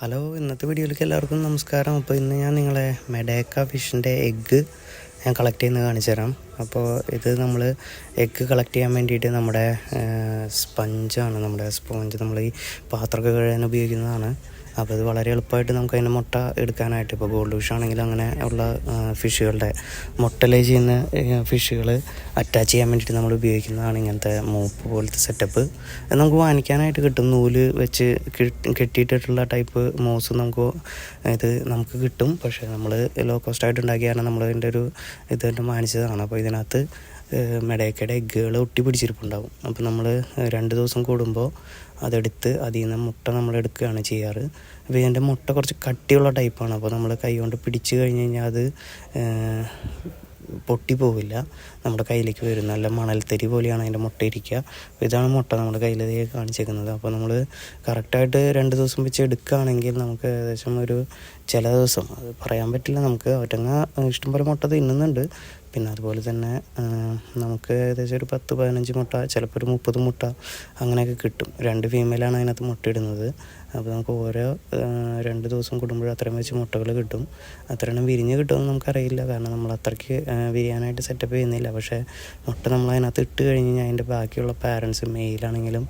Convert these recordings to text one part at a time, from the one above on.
Hello ഇന്നത്തെ വീഡിയോയിലേക്ക് എല്ലാവർക്കും നമസ്കാരം. അപ്പോൾ ഇന്ന് ഞാൻ നിങ്ങളെ മെഡേക്ക ഫിഷിന്റെ എഗ്ഗ് ഞാൻ കളക്ട് ചെയ്യുന്നത് കാണിച്ചു തരാം. അപ്പോൾ ഇത് നമ്മൾ എഗ്ഗ് കളക്ട് ചെയ്യാൻ വേണ്ടിയിട്ട് നമ്മുടെ സ്പഞ്ചാണ് നമ്മുടെ സ്പോഞ്ച് നമ്മൾ ഈ പാത്രമൊക്കെ കഴുകാൻ ഉപയോഗിക്കുന്നതാണ്. അപ്പോൾ ഇത് വളരെ എളുപ്പമായിട്ട് നമുക്ക് അതിന്റെ മുട്ട എടുക്കാനായിട്ട് ഇപ്പോൾ ഗോൾഡ് ഫിഷ് ആണെങ്കിലും അങ്ങനെ ഉള്ള ഫിഷുകളുടെ മുട്ട ലേ ചെയ്യുന്ന ഫിഷുകൾ അറ്റാച്ച് ചെയ്യാൻ വേണ്ടിയിട്ട് നമ്മൾ ഉപയോഗിക്കുന്നതാണ് ഇങ്ങനത്തെ മൂപ്പ് പോലത്തെ സെറ്റപ്പ്. നമുക്ക് വാങ്ങിക്കാനായിട്ട് കിട്ടും. നൂൽ വെച്ച് കെട്ടിയിട്ടിട്ടുള്ള ടൈപ്പ് മോസ് നമുക്ക് ഇത് നമുക്ക് കിട്ടും. പക്ഷേ നമ്മൾ ലോ കോസ്റ്റ് ആയിട്ട് ഉണ്ടാക്കിയാണ് നമ്മൾ അതിന്റെ ഒരു ഇത് വാങ്ങിച്ചതാണ് അപ്പോൾ ഇതിനകത്ത് മെടയക്കയുടെ എഗ്ഗുകൾ ഒട്ടി പിടിച്ചിരിപ്പുണ്ടാവും അപ്പോൾ നമ്മൾ രണ്ട് ദിവസം കൂടുമ്പോൾ അതെടുത്ത് അതിൽ നിന്ന് മുട്ട നമ്മൾ എടുക്കുകയാണ് ചെയ്യാറ്. അപ്പോൾ ഇതിന്റെ മുട്ട കുറച്ച് കട്ടിയുള്ള ടൈപ്പാണ്. അപ്പോൾ നമ്മൾ കൈ കൊണ്ട് പിടിച്ചു കഴിഞ്ഞ് കഴിഞ്ഞാൽ അത് പൊട്ടിപ്പോവില്ല നമ്മുടെ കയ്യിലേക്ക് വരും. നല്ല മണൽത്തരി പോലെയാണ് അതിന്റെ മുട്ട ഇരിക്കുക. ഇതാണ് മുട്ട നമ്മുടെ കയ്യിൽ കാണിച്ചേക്കുന്നത്. അപ്പോൾ നമ്മൾ കറക്റ്റായിട്ട് രണ്ട് ദിവസം വെച്ച് എടുക്കുകയാണെങ്കിൽ നമുക്ക് ഏകദേശം ഒരു ചില ദിവസം അത് പറയാൻ പറ്റില്ല നമുക്ക്. ഒറ്റങ്ങ ഇഷ്ടംപോലെ മുട്ട തിന്നുന്നുണ്ട്. പിന്നെ അതുപോലെ തന്നെ നമുക്ക് ഏകദേശം ഒരു പത്ത് പതിനഞ്ച് മുട്ട ചിലപ്പോൾ ഒരു മുപ്പത് മുട്ട അങ്ങനെയൊക്കെ കിട്ടും. രണ്ട് ഫീമെയിലാണ് അതിനകത്ത് മുട്ടയിടുന്നത്. അപ്പോൾ നമുക്ക് ഓരോ രണ്ട് ദിവസം കൂടുമ്പോൾ അത്രയും വെച്ച് മുട്ടകൾ കിട്ടും. അത്രയും വിരിഞ്ഞ് കിട്ടുമെന്ന് നമുക്കറിയില്ല. കാരണം നമ്മൾ അത്രയ്ക്ക് വിരിയാനായിട്ട് സെറ്റപ്പ് ചെയ്യുന്നില്ല. പക്ഷേ മുട്ട നമ്മൾ അതിനകത്ത് ഇട്ട് കഴിഞ്ഞ് കഴിഞ്ഞാൽ അതിന്റെ ബാക്കിയുള്ള പാരൻസ് മെയിലാണെങ്കിലും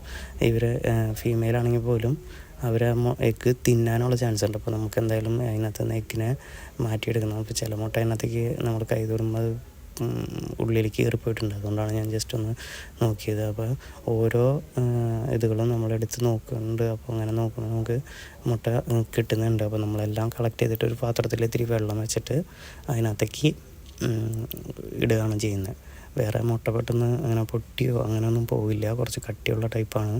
ഇവർ ഫീമെയിലാണെങ്കിൽ പോലും അവർ എഗ്ഗ് തിന്നാനുള്ള ചാൻസ് ഉണ്ട്. അപ്പോൾ നമുക്ക് എന്തായാലും അതിനകത്ത് നിന്ന് എഗ്ഗിനെ മാറ്റിയെടുക്കണം. അപ്പോൾ ചില മുട്ട അതിനകത്തേക്ക് നമ്മൾ കൈ തുറുമ്പോൾ ഉള്ളിലേക്ക് കയറിപ്പോയിട്ടുണ്ട്. അതുകൊണ്ടാണ് ഞാൻ ജസ്റ്റ് ഒന്ന് നോക്കിയത്. അപ്പോൾ ഓരോ ഇതുകളും നമ്മളെടുത്ത് നോക്കുന്നുണ്ട്. അപ്പോൾ അങ്ങനെ നോക്കുമ്പോൾ നമുക്ക് മുട്ട കിട്ടുന്നുണ്ട്. അപ്പോൾ നമ്മളെല്ലാം കളക്ട് ചെയ്തിട്ട് ഒരു പാത്രത്തിൽ ഇത്തിരി വെള്ളം വെച്ചിട്ട് അതിനകത്തേക്ക് ഇടുകയാണ് ചെയ്യുന്നത്. വേറെ മുട്ട പെട്ടെന്ന് അങ്ങനെ പൊട്ടിയോ അങ്ങനെയൊന്നും പോവില്ല. കുറച്ച് കട്ടിയുള്ള ടൈപ്പാണ്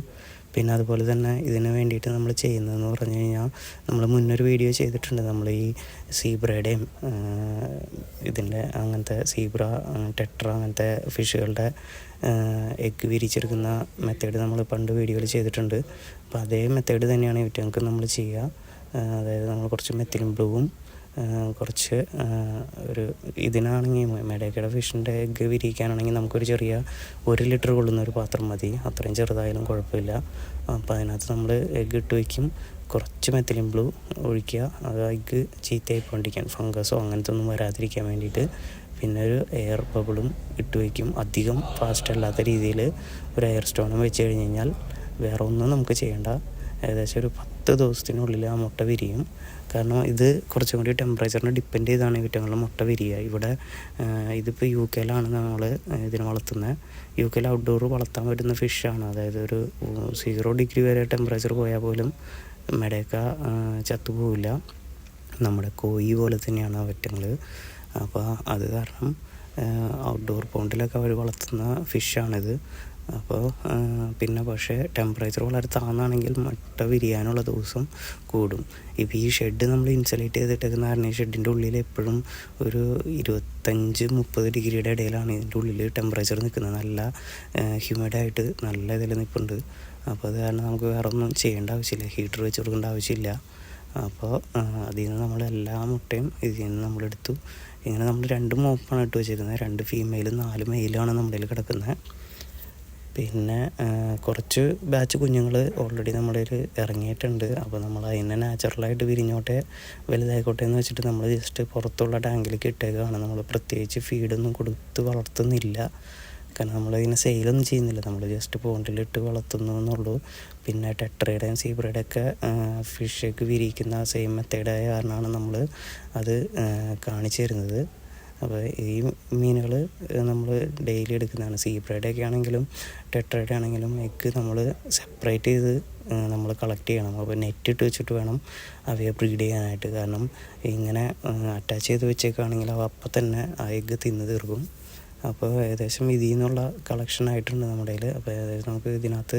പിന്നെ അതുപോലെ തന്നെ ഇതിന് വേണ്ടിയിട്ട് നമ്മൾ ചെയ്യുന്നതെന്ന് പറഞ്ഞു കഴിഞ്ഞാൽ നമ്മൾ മുന്നൊരു വീഡിയോ ചെയ്തിട്ടുണ്ട്. നമ്മൾ ഈ സീബ്രയുടെയും ഇതിന്റെ അങ്ങനത്തെ സീബ്ര ടെട്ര അങ്ങനത്തെ ഫിഷുകളുടെ എഗ്ഗ് വിരിച്ചെടുക്കുന്ന മെത്തേഡ് നമ്മൾ പണ്ട് വീഡിയോയിൽ ചെയ്തിട്ടുണ്ട്. അപ്പോൾ അതേ മെത്തേഡ് തന്നെയാണ് ഇവറ്റങ്ങൾക്ക് നമ്മൾ ചെയ്യുക അതായത് നമ്മൾ കുറച്ച് മെത്തിലും ബ്ലൂവും കുറച്ച് ഒരു ഇതിനാണെങ്കിൽ മെഡേക്കയുടെ ഫിഷിന്റെ എഗ്ഗ് വിരിയിക്കാനാണെങ്കിൽ നമുക്കൊരു ചെറിയ ഒരു ലിറ്റർ കൊള്ളുന്ന ഒരു പാത്രം മതി. അത്രയും ചെറുതായാലും കുഴപ്പമില്ല. അപ്പോൾ അതിനകത്ത് നമ്മൾ എഗ്ഗ് ഇട്ട് വയ്ക്കും. കുറച്ച് മെത്തലിൻ ബ്ലൂ ഒഴിക്കുക. അത് എഗ്ഗ് ചീത്തയായി പോണ്ടിരിക്കാൻ ഫംഗസോ അങ്ങനത്തെ ഒന്നും വരാതിരിക്കാൻ വേണ്ടിയിട്ട് പിന്നെ ഒരു എയർ ബബിളും ഇട്ട് വയ്ക്കും. അധികം ഫാസ്റ്റ് അല്ലാത്ത രീതിയിൽ ഒരു എയർ സ്റ്റോണും വെച്ച് കഴിഞ്ഞ് കഴിഞ്ഞാൽ വേറെ ഒന്നും നമുക്ക് ചെയ്യേണ്ട. ഏകദേശം ഒരു പത്ത് ദിവസത്തിനുള്ളിൽ ആ മുട്ട വിരിയും. കാരണം ഇത് കുറച്ചും കൂടി ടെമ്പറേച്ചറിനെ ഡിപ്പെൻഡ് ചെയ്താണ് ഇവറ്റങ്ങളുടെ മുട്ട വിരിയുക ഇവിടെ ഇതിപ്പോൾ യു കെയിലാണ് നമ്മൾ ഇതിനെ വളർത്തുന്നത് യു കെയിൽ ഔട്ട്ഡോർ വളർത്താൻ പറ്റുന്ന ഫിഷാണ് അതായത് ഒരു സീറോ ഡിഗ്രി വരെ ടെമ്പറേച്ചർ പോയാൽ പോലും മെടേക്ക ചത്തുപോവില്ല നമ്മുടെ കോഴി പോലെ തന്നെയാണ് അവറ്റങ്ങൾ അപ്പോൾ അത് കാരണം ഔട്ട്ഡോർ പോണ്ടിലൊക്കെ അവർ വളർത്തുന്ന ഫിഷാണിത് അപ്പോൾ പിന്നെ പക്ഷേ ടെമ്പറേച്ചർ വളരെ താന്നാണെങ്കിൽ മുട്ട വിരിയാനുള്ള ദിവസം കൂടും. ഇപ്പോൾ ഈ ഷെഡ് നമ്മൾ ഇൻസുലേറ്റ് ചെയ്തിട്ടേക്കുന്ന കാരണം ഈ ഷെഡിന്റെ ഉള്ളിൽ എപ്പോഴും ഒരു ഇരുപത്തഞ്ച് മുപ്പത് ഡിഗ്രിയുടെ ഇടയിലാണ് ഇതിന്റെ ഉള്ളിൽ ടെമ്പറേച്ചർ നിൽക്കുന്നത് നല്ല ഹ്യൂമിഡായിട്ട് നല്ല ഇതിൽ നിൽപ്പുണ്ട് അപ്പോൾ അത് കാരണം നമുക്ക് വേറെ ഒന്നും ചെയ്യേണ്ട ആവശ്യമില്ല. ഹീറ്റർ വെച്ച് കൊടുക്കേണ്ട ആവശ്യമില്ല. അപ്പോൾ അതിൽ നിന്ന് നമ്മൾ എല്ലാ മുട്ടയും ഇതിൽ നിന്ന് നമ്മളെടുത്തു ഇങ്ങനെ നമ്മൾ രണ്ട് മോപ്പാണ് ഇട്ട് വെച്ചിരുന്നത് രണ്ട് ഫീമെയിലും നാല് മെയിലാണ് നമ്മുടെ കിടക്കുന്നത്. പിന്നെ കുറച്ച് ബാച്ച് കുഞ്ഞുങ്ങൾ ഓൾറെഡി നമ്മുടെ ഇറങ്ങിയിട്ടുണ്ട്. അപ്പോൾ നമ്മൾ അതിനെ നാച്ചുറലായിട്ട് വിരിഞ്ഞോട്ടെ വലുതായിക്കോട്ടെ എന്ന് വെച്ചിട്ട് നമ്മൾ ജസ്റ്റ് പുറത്തുള്ള ടാങ്കിലേക്ക് ഇട്ടേക്കാണ്. നമ്മൾ പ്രത്യേകിച്ച് ഫീഡൊന്നും കൊടുത്ത് വളർത്തുന്നില്ല. കാരണം നമ്മളതിനെ സെയിലൊന്നും ചെയ്യുന്നില്ല. നമ്മൾ ജസ്റ്റ് പോണ്ടിലിട്ട് വളർത്തുന്നു എന്നുള്ളൂ. പിന്നെ ടെട്രയുടെയും സീബ്രയുടെ ഒക്കെ ഫിഷൊക്കെ വിരിയിക്കുന്ന സെയിം മെത്തേഡായ കാരണമാണ് നമ്മൾ അത് കാണിച്ചു തരുന്നത്. അപ്പോൾ ഈ മീനുകൾ നമ്മൾ ഡെയിലി എടുക്കുന്നതാണ്. സീബ്രയുടെ ഒക്കെ ആണെങ്കിലും ടെട്രയുടെ ആണെങ്കിലും എഗ്ഗ് നമ്മൾ സെപ്പറേറ്റ് ചെയ്ത് നമ്മൾ കളക്ട് ചെയ്യണം. അപ്പോൾ നെറ്റ് ഇട്ട് വെച്ചിട്ട് വേണം അവയെ ബ്രീഡ് ചെയ്യാനായിട്ട്. കാരണം ഇങ്ങനെ അറ്റാച്ച് ചെയ്ത് വെച്ചേക്കാണെങ്കിൽ അവ അപ്പം തന്നെ ആ എഗ്ഗ് തിന്ന് തീർക്കും. അപ്പോൾ ഏകദേശം ഇതിൽ നിന്നുള്ള കളക്ഷൻ ആയിട്ടുണ്ട് നമ്മുടെ കയ്യിൽ അപ്പോൾ ഏകദേശം നമുക്ക് ഇതിനകത്ത്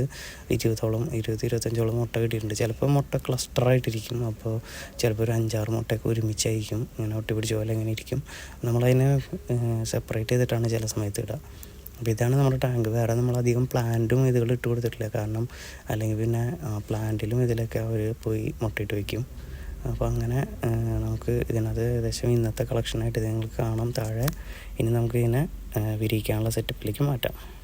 ഇരുപതോളം ഇരുപത് ഇരുപത്തഞ്ചോളം മുട്ട കിട്ടിയിട്ടുണ്ട്. ചിലപ്പോൾ മുട്ട ക്ലസ്റ്റർ ആയിട്ടിരിക്കും. അപ്പോൾ ചിലപ്പോൾ ഒരു അഞ്ചാറ് മുട്ടയൊക്കെ ഒരുമിച്ചായിരിക്കും. ഇങ്ങനെ ഒട്ടി പിടിച്ച പോലെ ഇങ്ങനെ ഇരിക്കും. നമ്മളതിനെ സെപ്പറേറ്റ് ചെയ്തിട്ടാണ് ചില സമയത്ത് ഇടുക. അപ്പോൾ ഇതാണ് നമ്മുടെ ടാങ്ക് വേറെ നമ്മൾ അധികം പ്ലാന്റും ഇതുകൾ ഇട്ട് കൊടുത്തിട്ടില്ല. കാരണം അല്ലെങ്കിൽ പിന്നെ പ്ലാന്റിലും ഇതിലൊക്കെ അവർ പോയി മുട്ടയിട്ട് വയ്ക്കും. അപ്പോൾ അങ്ങനെ നമുക്ക് ഇതിനകത്ത് ഏകദേശം ഇന്നത്തെ കളക്ഷനായിട്ട് ഇത് നിങ്ങൾക്ക് കാണാം താഴെ. ഇനി നമുക്ക് ഇതിനെ വിരിയിക്കാനുള്ള സെറ്റപ്പിലേക്ക് മാറ്റാം.